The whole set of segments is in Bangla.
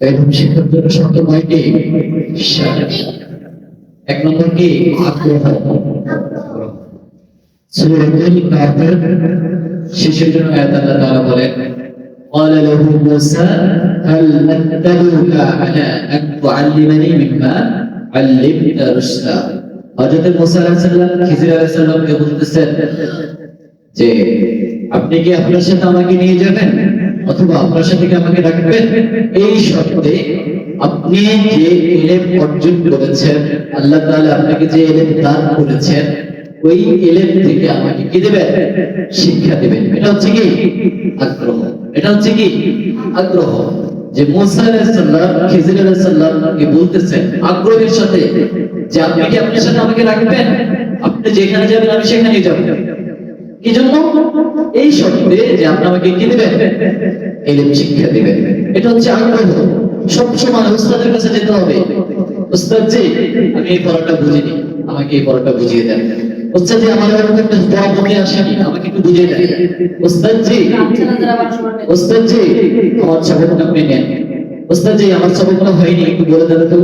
এবং শিক্ষার জন্য শর্ত কয়টি সাতটি। এক নম্বর কি আগ্রহ সূরাতুল কাফির শেষের জন্য আয়াত আল্লাহ তাআলা বলেন قال له موسى هل أتبعك على أن تعلمني مما علمت رشدا হযরত মুসা আলাইহিস সালাম খিজির আলাইহিস সালামকে বলতেছেন যে আপনি কি আপনার সাথে আমাকে নিয়ে যাবেন অথবা আপনার সাথে কি আমাকে রাখবেন এই শর্তে আপনি যে এলেম অর্জন করেছেন, আল্লাহ তাআলা আপনাকে যে এলেম দান করেছেন, ওই এলেম থেকে আমাকে কি দেবেন? শিক্ষা দেবেন। এটা হচ্ছে কি? আগ্রহ। এটা হচ্ছে কি? আগ্রহ। যে মুসা খিজির আলাইহিস বলতেছেন আগ্রহের সাথে যে আপনি কি আপনার সাথে আমাকে রাখবেন আপনি যেখানে যাবেন, আমি সেখানেই যাব। কি জন্য এই শর্তে যে আপনি আমাকে কি দিবেন? এলিম শিক্ষা দিবেন। এটা হচ্ছে আগ্রহ। সবসময় কাছে যেতে হবে। উস্তাদ জি আমি এই পড়াটা বুঝিনি। আমাকে এই পড়াটা বুঝিয়ে দেন। উস্তাদ জি আমার একটা মনে আসেনি। আমাকে একটু বুঝিয়ে দেন। উস্তাদ জি উস্তাদ জি আমার সবকটা আপনি নেন। উস্তাদ জি আমার সবকটা হয়নি। একটু বলে দেন তো।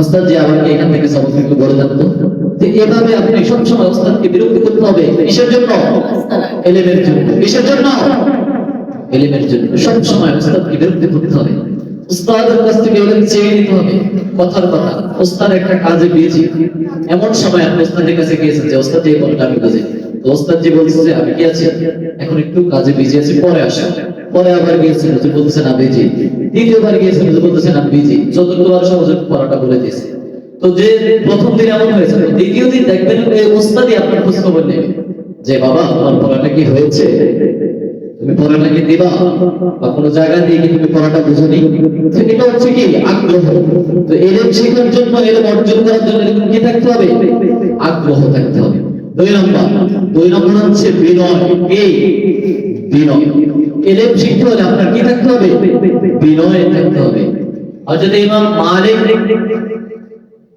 ওস্তাদ জি আমাকে এখান থেকে সবক একটু বলে দেন তো। তো এভাবে আপনি সবসময় ওস্তাদকে বিরক্ত করতে হবে, কিসের জন্য? এলেমের জন্য। কিসের জন্য? এলেমের জন্য। সবসময় ওস্তাদকে বিরক্ত করতে হবে। উস্তাদের কাছ থেকে চেয়ে নিতে হবে। কথার কথা। উস্তাদ একটা কাজে গিয়েছি। এমন সময় আপনি উস্তাদের কাছে গিয়েছেন যে, উস্তাদ এই বলটা আমি বুঝি তো উস্তাদ জি বলছে যে, আমি কি আছি? এখন একটু কাজে বিজি আছি, পরে আসেন। পরে আবার গিয়েছেন। বলতেছেন, আমি বিজি দ্বিতীয়বার গিয়েছেন। বলতেছেন, আমি বিজি চতুর্থবার সহ হুজুর পড়াটা বলে দিয়েছে। তো যে প্রথম দিন এমন হয়েছে দ্বিতীয় দিন দেখবেন উস্তাদই আপনার খোঁজ খবর নেবে। যে বাবা, তোমার পড়াটা কি হয়েছে? তুমি পড়াটা কি দিবা? বা কোনো জায়গা দিয়ে কি তুমি পড়াটা বুঝনি? এটা হচ্ছে কি? আগ্রহ। তো এলেম শেখার জন্য এলেম অর্জন করার জন্য এরকম কি থাকতে হবে? আগ্রহ থাকতে হবে। দুই নম্বর দুই নম্বর হচ্ছে বিনয়। কি? বিনয়। এলেম শিখতে হলে আপনার কি থাকতে হবে? বিনয় থাকতে হবে। হযরত ইমাম মালিক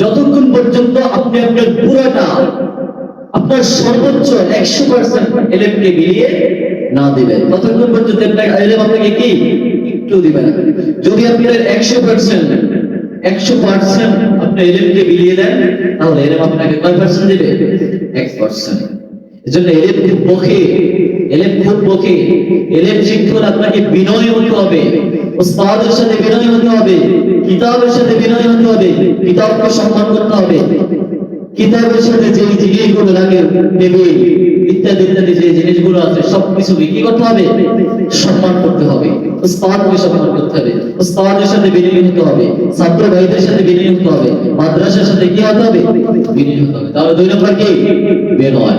যতক্ষণ পর্যন্ত আপনি আপনার পুরাটা, আপনার সর্বোচ্চ একশো পার্সেন্ট এলেমকে মিলিয়ে না দিবেন ততক্ষণ পর্যন্ত আপনাকে কি? একটু দিবেন যদি আপনার একশো পার্সেন্ট একশো পার্সেন্ট আপনি এলেমকে মিলিয়ে দেন, তাহলে এলেম আপনাকে কয় পার্সেন্ট দেবে? এক পার্সেন্ট এজন্য বকে, এলেম শিক্ষক আপনাকে বিনয় হতে হবে, উস্তাদের সাথে বিনয় হতে হবে, কিতাবের সাথে বিনয় হতে হবে, কিতাবকে সম্মান করতে হবে। কিতাবের সাথে যে লাগে দেবে ইত্যাদি ইত্যাদি যে জিনিসগুলো আছে কি করতে হবে? সম্মান করতে হবে, উস্তাদকে সম্মান করতে হবে, উস্তাদের সাথে বিনয় হতে হবে ছাত্র ভাইদের সাথে বিনয় হতে হবে, মাদ্রাসার সাথে কি হতে হবে? বিনয় হতে হবে। তাহলে দুই নম্বর কি? বিনয়।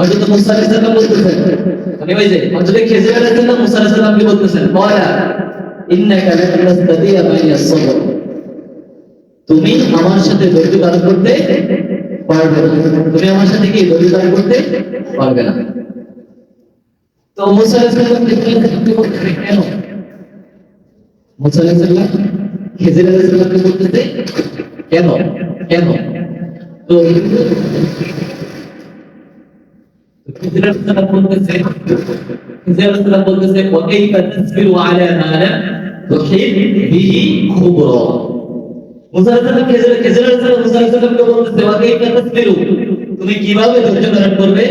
হযরত মুসা আলাইহিস সালাম বলতেছেন। মানে ওই যে হযরত খিজির আলাইহিস সালাম, মুসা আলাইহিস সালামকে বলতেছেন, বলা, ইন্নাকা লান তাস্তাতিয়া মাইয়া সবর। তুমি আমার সাথে ধৈর্য ধারণ করতে পারবে না। তুমি আমার সাথে কি ধৈর্য ধারণ করতে পারবে না? তো মুসা আলাইহিস সালাম কেন? মুসা আলাইহিস সালাম খিজির আলাইহিস সালামকে বলতেছে, কেন? কেন? তো তুমি কীভাবে ধৈর্য ধারণ করবে?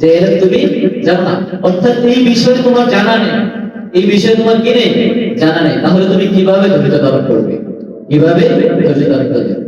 যে তুমি জানো অর্থাৎ এই বিষয়ে তোমার জানা নেই। এই বিষয়ে তোমার কি নেই? জানা নেই। তাহলে তুমি কীভাবে ধৈর্য ধারণ করবে? কীভাবে ধৈর্য ধারণ করবে?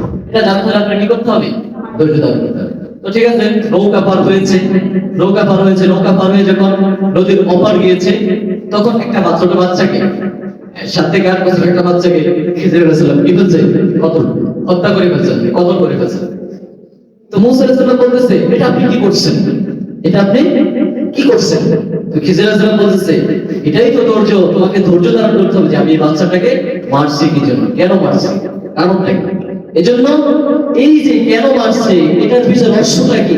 এটা জানতে হলে আপনার কি করতে হবে? ধৈর্য ধারণ করতে হবে। তো ঠিক আছে, নৌকা পার হয়েছে। নৌকা পার হয়েছে, নৌকা পার হয়ে যখন নদীর ওপার গিয়েছে, তখন একটা বাচ্চা ছোট বাচ্চাকে থেকে আট বছর একটা বাচ্চাকে কত হত্যা করে ফেলছেন কতল করে ফেলছেন তো বলতেছে, এটা আপনি কি করছেন? এটা আপনি কি করছেন? খিজির বলতেছে, এটাই তো ধৈর্য। তোমাকে ধৈর্য ধারণ করতে হবে যে আমি এই বাচ্চাটাকে মারছি কি জন্য? কেন মারছি? কারণটা এজন্য এই যে কেন মারছে এটার পিছনে রহস্যটা কি?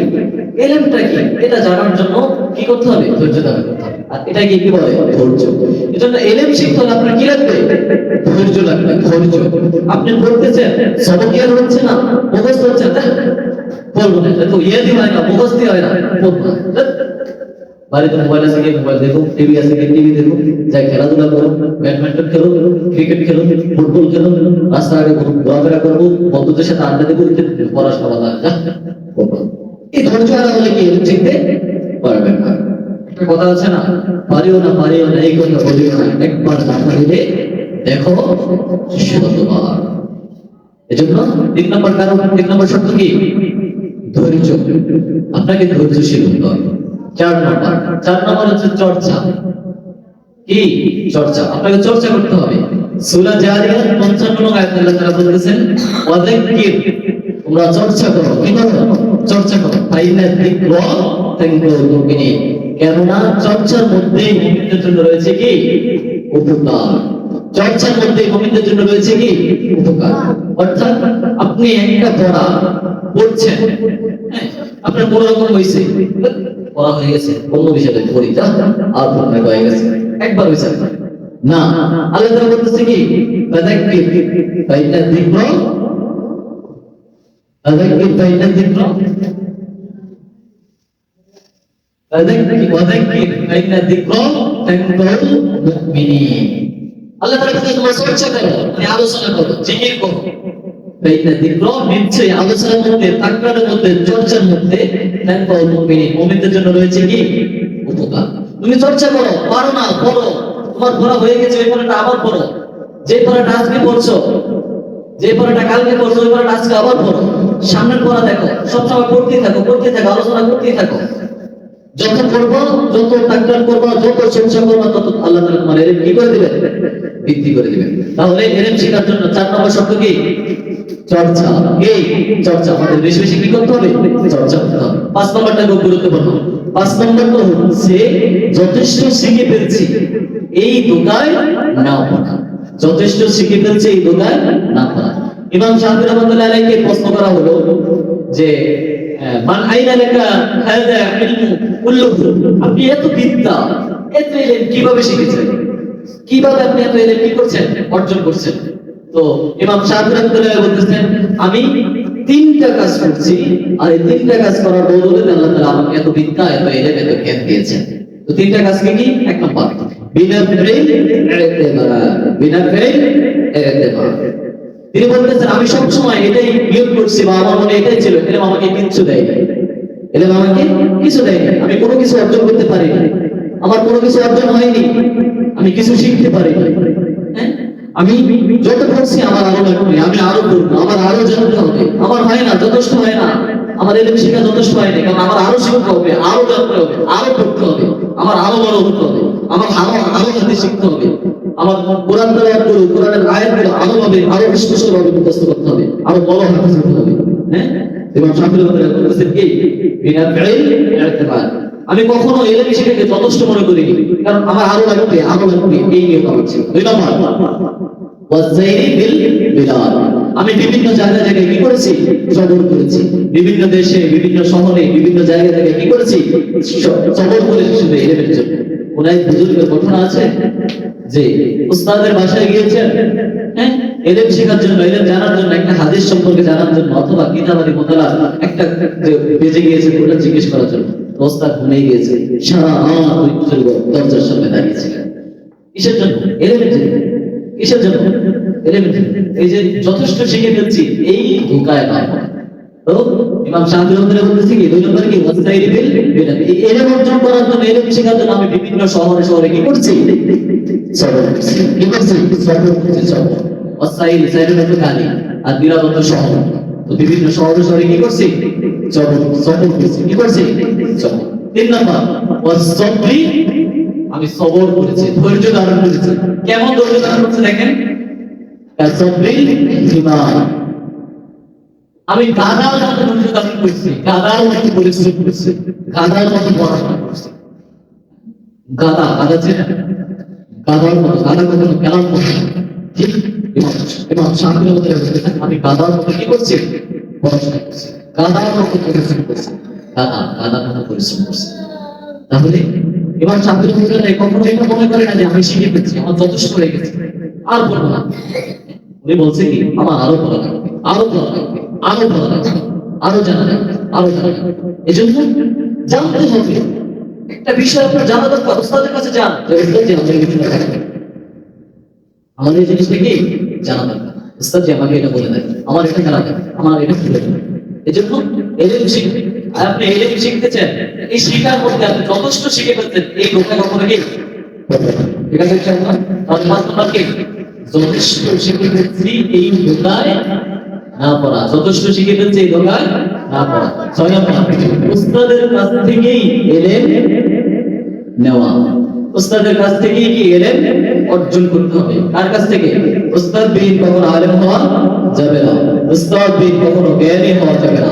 এলেমটা কি? এটা জানার জন্য কি করতে হবে? ধৈর্য ধারণ করতে হবে। আর এটাকে কি বলে? ধৈর্য। এজন্য এলেম শিখতে হলে আপনার কি লাগবে? ধৈর্য লাগবে, ধৈর্য। আপনি পড়তেছেন সবক কি আর হচ্ছে না, মুখস্থ হচ্ছে না। বলব না তো ইয়ে দিয়ে হয় না, মুখস্থই হয় না। বাড়িতে মোবাইল আছে গিয়ে মোবাইল দেখো টিভি আছে গিয়ে টিভি দেখো, যাই খেলাধুলা করো, ব্যাডমিন্টন খেলো, ক্রিকেট খেলো, ফুটবল খেলো রাস্তাঘাটে ঘোরাফেরা করব, বন্ধুদের সাথে আড্ডা দেবো পড়াশোনা বাধা এই ধৈর্য কি পারবেন না। কথা আছে না, পারিও না পারিও না, এই কথা বলিও না, একবার দেখা শতবার এজন্য তিন নম্বর কারণ, তিন নম্বর শব্দ কি? ধৈর্য। আপনাকে ধৈর্যশীল হতে হবে। চার নম্বর। হচ্ছে চর্চা। কি? চর্চা। আপনাকে চর্চা করতে হবে। সূরা জারিয়াত 55 নম্বর আয়াত আল্লাহ তাআলা বলতেছেন ওয়াযাক্কির। তোমরা চর্চা করো। কি করো? চর্চা করো। ফাইনা কেননা চর্চার মধ্যে মুমিনদের জন্য রয়েছে কি? উপকার। চর্চার মধ্যে মুমিনদের জন্য রয়েছে কি? উপকার। অর্থাৎ আপনি একটা পড়া পড়ছেন। হ্যাঁ, আপনার কোনো রকম হয়েছে পড়া হয়ে গেছে, অন্য বিষয়টা পড়ি যা আর পড়া হয়ে গেছে। একবার হয়েছে না, আল্লাহ তাআলা বলতেছে কি, ফাযাক্কির ফাইনা মানে আলোচনা করো, জিকির করো। ফাইনা আলোচনার মধ্যে, চর্চার মধ্যে মুমিনিন মুমিনদের জন্য রয়েছে কি? উপকার। তুমি চর্চা করো, পারো না পড়ো তোমার পড়া হয়ে গেছে, ওই পড়াটা আবার পড়ো যে পড়াটা আজকে পড়ছো যে পড়াটা কালকে পড়ছো ওই পড়াটা আজকে আবার পড়ো সামনের পড়া দেখো, সবসময় পড়তেই থাকো পড়তেই থাকো, আলোচনা করতেই থাকো। যত পড়ব যত তাকরার করব, যত চর্চা করব, তত আল্লাহ তাআলা তোমার এলেম কি করে দিবেন? বৃদ্ধি করে দিবেন। তাহলে এলেম শেখার জন্য চার নম্বর শব্দ কি? চর্চা। এই চর্চা আমাদের বেশি বেশি কি করতে হবে? চর্চা করতে হবে। পাঁচ নম্বরটা খুব গুরুত্বপূর্ণ। পাঁচ নম্বরটা হচ্ছে যথেষ্ট শিখে ফেলছি, এই দোকায় না পড়া। যথেষ্ট শিখে এই দোকায় না পড়া। ইমাম রহমতুল্লাহ আলাইকে প্রশ্ন করা হলো যে মান আইনা লেখা ইলমু আপনি এত বিদ্যা, এত ইলম কীভাবে শিখেছেন? কীভাবে আপনি এত ইলম কি করছেন, অর্জন করছেন? তো ইমাম শাহির বলতেছেন, আমি তিনটা কাজ করছি, আর এই তিনটা কাজ করার বদলে আল্লাহ তাআলা আমাকে এত বিদ্যা এত ইলম এত জ্ঞান দিয়েছেন। তো তিনটা কাজ কি? কি এক নম্বর, বিনা ফেল বিনা ফেল তিনি বলতেছেন, আমি সব সময় এটাই নিয়োগ করছি বা আমার মনে এটাই ছিল এলেম আমাকে কিছু দেয় এলেম আমাকে কিছু দেয় আমি কোনো কিছু অর্জন করতে পারি আমার কোনো কিছু অর্জন হয়নি। আমি কিছু শিখতে পারি হ্যাঁ? আমি যত পড়ছি আমার আরও লাগবে আমি আরও পড়ব আমার আরও জানতে হবে, আমার হয় না, যথেষ্ট হয় না, আমার এলেম শেখা যথেষ্ট হয় না, কারণ আমার আরও শিখতে হবে আরও জানতে হবে আরও পড়তে হবে, আমার আরও বড় হতে হবে, আমার আরও আরও হাদিস শিখতে হবে, আমার কোরআন তেলাওয়াত করে কোরআনের আয়াতগুলো আরও ভাবে আরও স্পষ্ট ভাবে মুখস্থ করতে হবে, আরও বড় হতে হবে হ্যাঁ? এবং শাফির বলতেছেন কি? বিনা ফিল ইতিবার আমি কখনো এলেম শিখে যথেষ্ট মনে করি কারণ আমার আরও লাগবে আরও লাগবে এই নিয়ে আমার ছিল। দুই নম্বর আমি বিভিন্ন জায়গা জায়গায় কি করেছি? সফর করেছি। বিভিন্ন দেশে, বিভিন্ন শহরে, বিভিন্ন জায়গা থেকে কি করেছি? সফর করেছি শুধু এলেমের জন্য। এক বুজুর্গের ঘটনা আছে যে, উস্তাদের বাসায় গিয়েছেন হ্যাঁ এলেম শেখার জন্য, এলেম জানার জন্য, একটা হাদিস সম্পর্কে জানার জন্য, অথবা কিতাবাদি মোতালা একটা বেজে গিয়েছে, ওটা জিজ্ঞেস করার জন্য। তো ওস্তাদ ঘুমিয়ে গিয়েছে সারা দরজার সামনে দাঁড়িয়েছিলেন কিসের জন্য? জন্য কিসের জন্য? জন্য। এই যে যথেষ্ট শিখে ফেলছি, এই ধোকায় না বিভিন্ন শহরে শহরে কি আর তো বিভিন্ন করছি। কি করছি? আমি সবর করেছি, ধৈর্য ধারণ করেছি। কেমন ধৈর্য ধারণ করছে দেখেন? আমি গাধার মতো ধৈর্য ধারণ করেছি গাধার মতো পরিশ্রম করেছি গাধার মতো পড়াশোনা করেছি। গাধা চেনে গাধার মতো মতো ঠিক, ইমাম শান্তির মতো আমি গাধার মতো কি করছি? পড়াশোনা করছি। গাধার মতো পরিশ্রম পরিশ্রম করছি। তাহলে এবার কখনো এটা মনে করে না যে আমি শিখে ফেলছি, আমার যথেষ্ট হয়ে গেছে? আর পড়ব না। উনি বলছে কি, আমার আরও পড়া লাগবে, আরও পড়া লাগবে, আরও পড়া লাগবে, আরও জানা আরও জানা লাগবে এজন্য জানতে হবে, একটা বিষয় আপনার জানা দরকার, ওস্তাদের কাছে যান। আমাদের এই জিনিসটা কি? জানা দরকার। ওস্তাদ আমাকে এটা বলে দেয় আমার এটা জানা আমার এটা ভুলে যায় এজন্য এলেম শিখবে আর আপনি এই শিখার মধ্যে আপনি যথেষ্ট শিখে ফেলতেন, এই কি? ঠিক আছে যথেষ্ট শিখে ফেলছি এই না পড়া। যথেষ্ট শিখে ফেলছি এই না পড়া। উস্তাদের কাছ থেকেই এলেম নেওয়া। উস্তাদের কাছ থেকেই কি এলেম অর্জন করতে হবে। কার কাছ থেকে? উস্তাদ বিন কখনো আলেম হওয়া যাবে না। উস্তাদ বিন কখনো জ্ঞানী হওয়া যাবে না।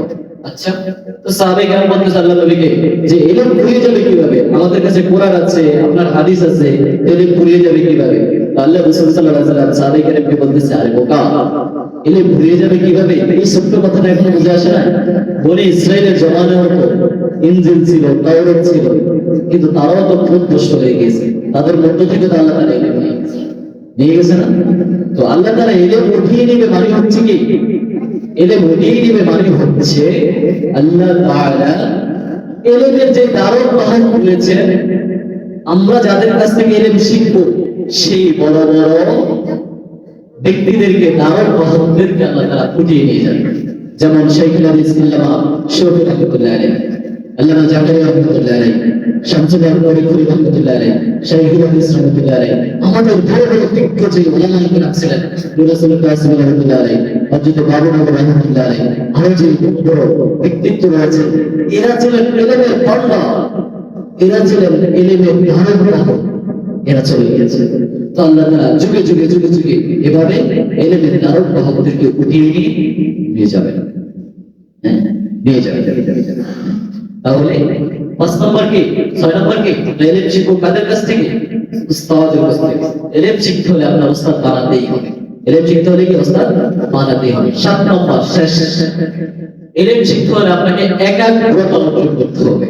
আচ্ছা তো কেন বলতেছে আল্লাহ নবীকে যে যাবে কীভাবে? আমাদের কাছে কোরআন আছে, আপনার হাদিস আছে যাবে কীভাবে? আল্লাহ রাসূল সাহাবে কেরামকে বলতেছে, আরে বোকা এলে ভুলে যাবে কীভাবে? এই কথাটা এখনও বুঝে আসে না। বলে ইসরায়েলের জমানে হতো ছিল ছিল, কিন্তু তারাও তো পথভ্রষ্ট হয়ে গেছে। তাদের মধ্য থেকে তো আল্লাহ তারা নিয়ে গেছে না? তো আল্লাহ তারা এলেম উঠিয়ে নেবে মানে হচ্ছে কি? এলেম উঠিয়ে মানে হচ্ছে আল্লাহ তাআলা এলেমের যে দারুণ পাহাড় খুলেছেন আমরা যাদের কাছ থেকে এলেম শিখব, সেই বড় বড় ব্যক্তিদেরকে দারুণ মহত্বদেরকে আল্লাহ তাআলা ফুটিয়ে নিয়ে যাবে যেমন শাইখুল আলাইহি আল্লামা জাকারিয়া রহমতুল্লাহ আলাইহি। শামসুল হক ফরিদপুরি রহমতুল্লাহ আলাইহি শাইখুল হাদিস আমাদের বড় বড় দিগ্গজ যে উলামা ছিলেন রাসূল কাসিম রহমতুল্লাহ হযরত বাবুর রহমতুল্লাহ আলাইহি আরও যে বড় ব্যক্তিত্ব রয়েছে এরা ছিলেন এলেমের ভান্ডার এরা ছিলেন এলেমের ধারক এরা চলে গিয়েছে তো আল্লাহ তাআলা যুগে যুগে যুগে যুগে এভাবে এলেমের ধারক বাহকদেরকে উঠিয়ে নিয়ে নিয়ে যাবেন হ্যাঁ নিয়ে যাবেন তাহলে পাঁচ নম্বর কি? ছয় নম্বর কি? এলেম শিখব কাদের কাছ থেকে? উস্তাদের কাছ থেকে। এলেম শিখতে হলে আপনার উস্তাদ বানাতেই হবে। এলেম শিখতে হলে কি উস্তাদ? বানাতেই হবে। সাত নম্বর, শেষ। এলেম শিখতে হলে আপনাকে একাগ্রতা অর্জন করতে হবে।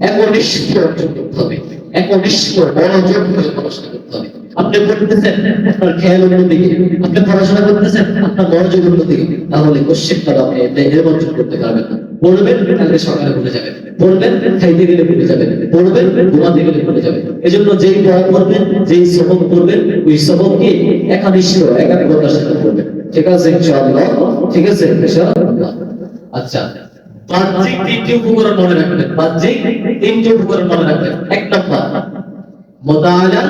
একনিষ্ঠ অর্জন করতে হবে। একনিষ্ঠ মনোযোগ করে পড়াশোনা করতে হবে। আপনি পড়তেছেন আপনার খেয়াল অন্যদিকে আপনি পড়াশোনা করতেছেন, আপনার মনোযোগ অন্যদিকে তাহলে কোশ্চেন তারা আপনি এর অর্জন করতে পারবেন না। পড়বেন কালকে সকালে ভুলে যাবেন। পড়বেন, খাইতে গেলে ভুলে যাবেন। পড়বেন, ঘুমাতে গেলে ভুলে যাবেন। এজন্য যেই পড়া করবেন যেই সবক করবেন ওই সবককে একানিষ্ঠ, একাগ্রতার সাথে করবেন ঠিক আছে, ইনশাআল্লাহ? ঠিক আছে, ইনশাআল্লাহ। আচ্ছা বাহ্যিক তিনটি উপকরণ মনে রাখবেন। বাহ্যিক তিনটি উপকরণ মনে রাখবেন। এক নম্বর মোতাআলা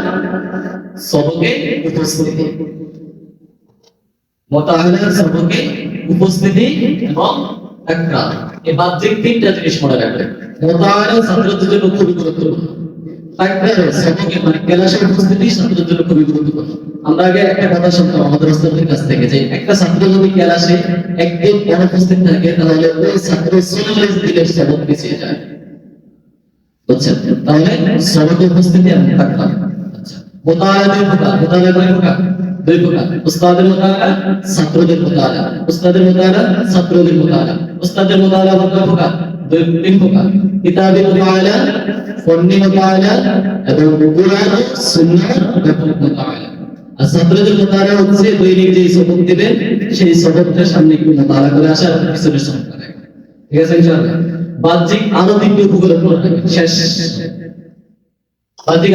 সবকে উপস্থিতি। মোতাআলা সবকে উপস্থিতি এবং তাকরার এই বাহ্যিক তিনটা জিনিস মনে রাখবেন। মোতাআলা ছাত্রদের জন্য খুবই গুরুত্বপূর্ণ। আমরা আগে একটা কাছ থেকে একটা যদি থাকে, তাহলে বুঝছেন? তাহলে উপস্থিতি এবং তাকরার প্রকার মোতাআলা কয় প্রকার দুই প্রকার উস্তাদের মোতাআলা ছাত্রদের মোতাআলা উস্তাদের মোতাআলা ছাত্রদের মোতাআলা উস্তাদের আবার কয় প্রকার দুই তিন প্রকার কিতাবি মোতাআলা ফন্নি মোতাআলা এবং কুরআন সুন্নাহ এবং মোতাআলা আর ছাত্রদের মোতাআলা হচ্ছে দৈনিক যে সবক দিবেন সেই সবকটার সামনে একটু মোতাআলা করে আসা পিছনে সবক ঠিক আছে ইনশাআল্লাহ বাহ্যিক তিনটি উপকরণ শেষ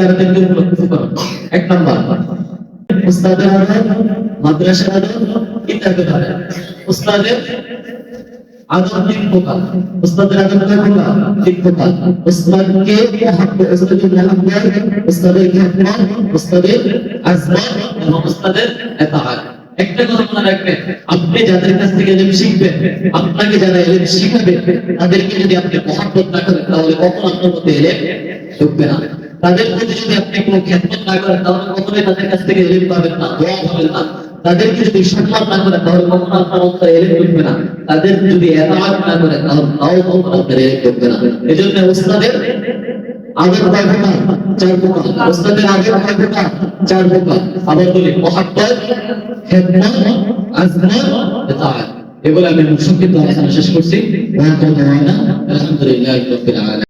আরও তিনটি উপকরণ এক নম্বর। উস্তাদের আদব মাদ্রাসার আদব কিতাবের আদব উস্তাদের আদব তিন প্রকার। উস্তাদের আদব কয় প্রকার। তিন প্রকার। উস্তাদকে উস্তাদের মহব্বত উস্তাদের আজমত এবং উস্তাদের ইতাআত একটা কথা মনে রাখবেন, আপনি যাদের কাছ থেকে এলেম শিখবেন, আপনাকে যারা এলেম শিখাবে, তাদেরকে যদি আপনি মহব্বত না করেন, তাহলে কখন আপনার মধ্যে এলেম ঢুকবে না। তাদের প্রতি যদি আপনি কোনো খেদমত না করেন, তাহলে কখনোই তাদের কাছ থেকে এলেম পাবেন না, দোয়া পাবেন না। তাদেরকে যদি সম্মান না করেন, তাহলে কখনো আপনার অন্তরে এলেম ঢুকবে না। তাদের যদি এতাআত না করেন, তাহলে তাও কখনো আপনার এলেম ঢুকবে না। এজন্য ওস্তাদের আগের কয় চার প্রকার ওস্তাদের আগের কয় চার প্রকার আবার বলি, মহাব্বত, খেদমত, আজমত এগুলো আমি সংক্ষিপ্ত আলোচনা শেষ করছি। আলহামদুলিল্লাহ